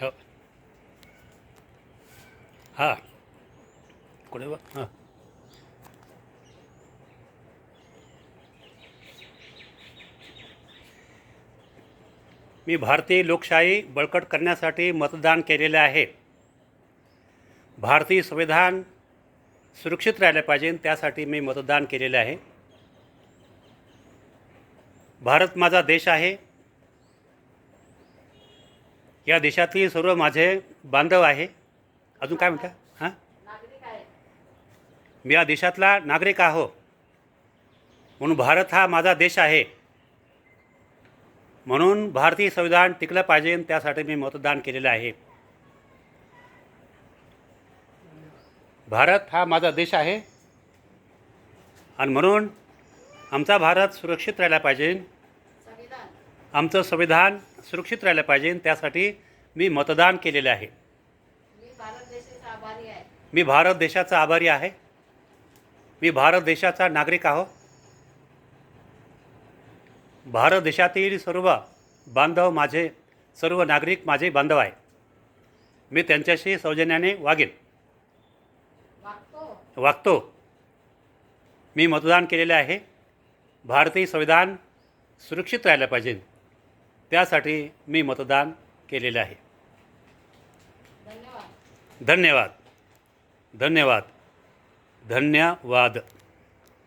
हो. हां. कुठे बघ? हां. मी भारतीय लोकशाही बळकट करण्यासाठी मतदान केलेले आहे. भारतीय संविधान सुरक्षित राहिलं पाहिजे त्यासाठी मी मतदान केलेले आहे. भारत माझा देश आहे. या देशातील सर्व माझे बांधव आहे. अजून काय म्हणता? हां? मी या देशातला नागरिक आहो. म्हणून भारत हा माझा देश आहे. म्हणून भारतीय संविधान टिकलं पाहिजे त्यासाठी मी मतदान केलेलं आहे. भारत हा माझा देश आहे. आणि म्हणून आमचा भारत सुरक्षित राहिला पाहिजे. आमचं संविधान सुरक्षित राहिलं पाहिजे त्यासाठी मी मतदान केलेलं आहे. मी भारत देशाचा आभारी आहे. मी भारत देशाचा आभारी आहे. मी भारत देशाचा नागरिक आहो भारत देशातील सर्व बांधव माझे सर्व नागरिक माझे बांधव आहे मी त्यांच्याशी सौजन्याने वागेन. वागतो. मी मतदान केलेले आहे. भारतीय संविधान सुरक्षित राहिलं पाहिजे. त्यासाठी मी मतदान केलेलं आहे. धन्यवाद. धन्यवाद. धन्यवाद. धन्यवाद.